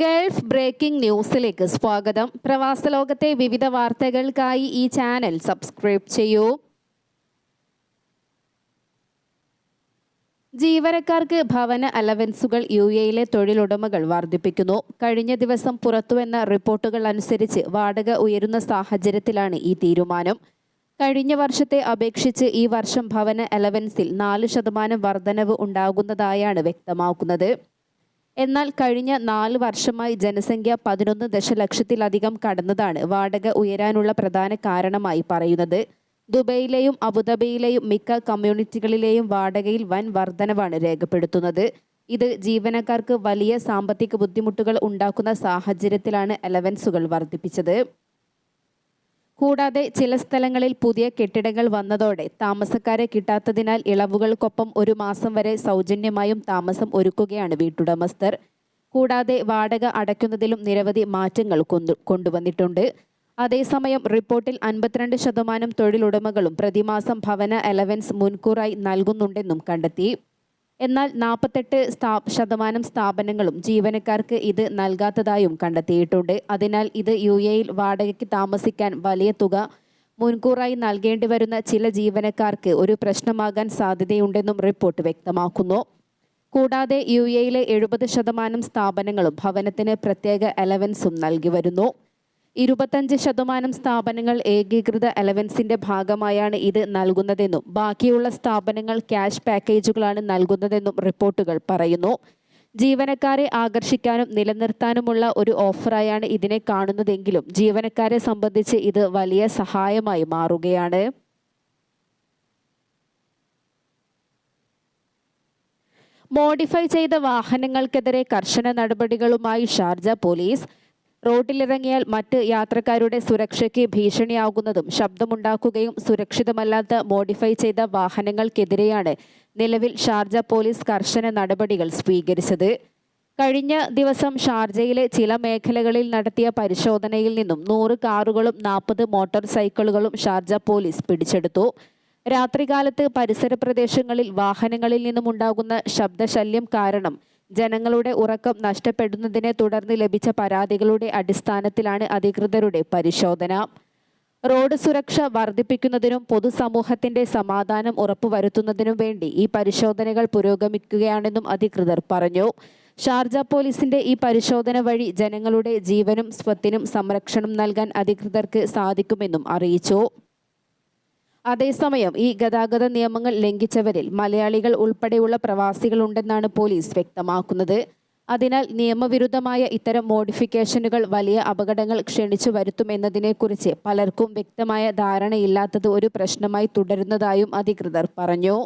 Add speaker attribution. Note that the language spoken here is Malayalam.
Speaker 1: ഗൾഫ് ബ്രേക്കിംഗ് ന്യൂസിലേക്ക് സ്വാഗതം. പ്രവാസ ലോകത്തെ വിവിധ വാർത്തകൾക്കായി ഈ ചാനൽ സബ്സ്ക്രൈബ് ചെയ്യൂ. ജീവനക്കാർക്ക് ഭവന അലവൻസുകൾ യു എയിലെ തൊഴിലുടമകൾ വർദ്ധിപ്പിക്കുന്നു. കഴിഞ്ഞ ദിവസം പുറത്തുവന്ന റിപ്പോർട്ടുകൾ അനുസരിച്ച് വാടക ഉയരുന്ന സാഹചര്യത്തിലാണ് ഈ തീരുമാനം. കഴിഞ്ഞ വർഷത്തെ അപേക്ഷിച്ച് ഈ വർഷം ഭവന അലവൻസിൽ നാല് ശതമാനം വർധനവ് ഉണ്ടാകുന്നതായാണ് വ്യക്തമാക്കുന്നത്. എന്നാൽ കഴിഞ്ഞ നാല് വർഷമായി ജനസംഖ്യ പതിനൊന്ന് ദശലക്ഷത്തിലധികം കടന്നതാണ് വാടക ഉയരാനുള്ള പ്രധാന കാരണമായി പറയുന്നത്. ദുബൈയിലെയും അബുദാബിയിലെയും മിക്ക കമ്മ്യൂണിറ്റികളിലെയും വാടകയിൽ വൻ വർധനവാണ് രേഖപ്പെടുത്തുന്നത്. ഇത് ജീവനക്കാർക്ക് വലിയ സാമ്പത്തിക ബുദ്ധിമുട്ടുകൾ ഉണ്ടാക്കുന്ന സാഹചര്യത്തിലാണ് അലവൻസുകൾ വർദ്ധിപ്പിച്ചത് കൂടാതെ ചില സ്ഥലങ്ങളിൽ പുതിയ കെട്ടിടങ്ങൾ വന്നതോടെ താമസക്കാരെ കിട്ടാത്തതിനാൽ ഇളവുകൾക്കൊപ്പം ഒരു മാസം വരെ സൗജന്യമായും താമസം ഒരുക്കുകയാണ് വീട്ടുടമസ്ഥർ. കൂടാതെ വാടക അടയ്ക്കുന്നതിലും നിരവധി മാറ്റങ്ങൾ കൊണ്ടു കൊണ്ടുവന്നിട്ടുണ്ട്. അതേസമയം റിപ്പോർട്ടിൽ അൻപത്തിരണ്ട് ശതമാനം തൊഴിലുടമകളും പ്രതിമാസം ഭവന അലവൻസ് മുൻകൂറായി നൽകുന്നുണ്ടെന്നും കണ്ടെത്തി. എന്നാൽ നാൽപ്പത്തെട്ട് സ്ഥാ ശതമാനം സ്ഥാപനങ്ങളും ജീവനക്കാർക്ക് ഇത് നൽകാത്തതായും കണ്ടെത്തിയിട്ടുണ്ട്. അതിനാൽ ഇത് യു എയിൽ വാടകയ്ക്ക് താമസിക്കാൻ വലിയ തുക മുൻകൂറായി നൽകേണ്ടി വരുന്ന ചില ജീവനക്കാർക്ക് ഒരു പ്രശ്നമാകാൻ സാധ്യതയുണ്ടെന്നും റിപ്പോർട്ട് വ്യക്തമാക്കുന്നു. കൂടാതെ യു എയിലെ എഴുപത് ശതമാനം സ്ഥാപനങ്ങളും ഭവനത്തിന് പ്രത്യേക അലവൻസും നൽകി വരുന്നു. ഇരുപത്തഞ്ച് ശതമാനം സ്ഥാപനങ്ങൾ ഏകീകൃത അലവൻസിന്റെ ഭാഗമായാണ് ഇത് നൽകുന്നതെന്നും ബാക്കിയുള്ള സ്ഥാപനങ്ങൾ ക്യാഷ് പാക്കേജുകളാണ് നൽകുന്നതെന്നും റിപ്പോർട്ടുകൾ പറയുന്നു. ജീവനക്കാരെ ആകർഷിക്കാനും നിലനിർത്താനുമുള്ള ഒരു ഓഫറായാണ് ഇതിനെ കാണുന്നതെങ്കിലും ജീവനക്കാരെ സംബന്ധിച്ച് ഇത് വലിയ സഹായമായി മാറുകയാണ്. മോഡിഫൈ ചെയ്ത വാഹനങ്ങൾക്കെതിരെ കർശന നടപടികളുമായി ഷാർജ പോലീസ് റോഡിലിറങ്ങിയാൽ മറ്റ് യാത്രക്കാരുടെ സുരക്ഷയ്ക്ക് ഭീഷണിയാകുന്നതും ശബ്ദമുണ്ടാക്കുകയും സുരക്ഷിതമല്ലാത്ത മോഡിഫൈ ചെയ്ത വാഹനങ്ങൾക്കെതിരെയാണ് നിലവിൽ ഷാർജ പോലീസ് കർശന നടപടികൾ സ്വീകരിച്ചത്. കഴിഞ്ഞ ദിവസം ഷാർജയിലെ ചില മേഖലകളിൽ നടത്തിയ പരിശോധനയിൽ നിന്നും നൂറ് കാറുകളും നാൽപ്പത് മോട്ടോർ സൈക്കിളുകളും ഷാർജ പോലീസ് പിടിച്ചെടുത്തു. രാത്രികാലത്ത് പരിസര പ്രദേശങ്ങളിൽ വാഹനങ്ങളിൽ നിന്നുമുണ്ടാകുന്ന ശബ്ദശല്യം കാരണം ജനങ്ങളുടെ ഉറക്കം നഷ്ടപ്പെടുന്നതിനെ തുടർന്ന് ലഭിച്ച പരാതികളുടെ അടിസ്ഥാനത്തിലാണ് അധികൃതരുടെ പരിശോധന. റോഡ് സുരക്ഷ വർദ്ധിപ്പിക്കുന്നതിനും പൊതുസമൂഹത്തിന്റെ സമാധാനം ഉറപ്പുവരുത്തുന്നതിനും വേണ്ടി ഈ പരിശോധനകൾ പുരോഗമിക്കുകയാണെന്നും അധികൃതർ പറഞ്ഞു. ഷാർജ പോലീസിന്റെ ഈ പരിശോധന വഴി ജനങ്ങളുടെ ജീവനും സ്വത്തിനും സംരക്ഷണം നൽകാൻ അധികൃതർക്ക് സാധിക്കുമെന്നും അറിയിച്ചു. അതേസമയം ഈ ഗതാഗത നിയമങ്ങൾ ലംഘിച്ചവരിൽ മലയാളികൾ ഉൾപ്പെടെയുള്ള പ്രവാസികളുണ്ടെന്നാണ് പോലീസ് വ്യക്തമാക്കുന്നത്. അതിനാൽ നിയമവിരുദ്ധമായ ഇത്തരം മോഡിഫിക്കേഷനുകൾ വലിയ അപകടങ്ങൾ ക്ഷണിച്ചു വരുത്തുമെന്നതിനെക്കുറിച്ച് പലർക്കും വ്യക്തമായ ധാരണയില്ലാത്തത് ഒരു പ്രശ്നമായി തുടരുന്നതായും അധികൃതർ പറഞ്ഞു.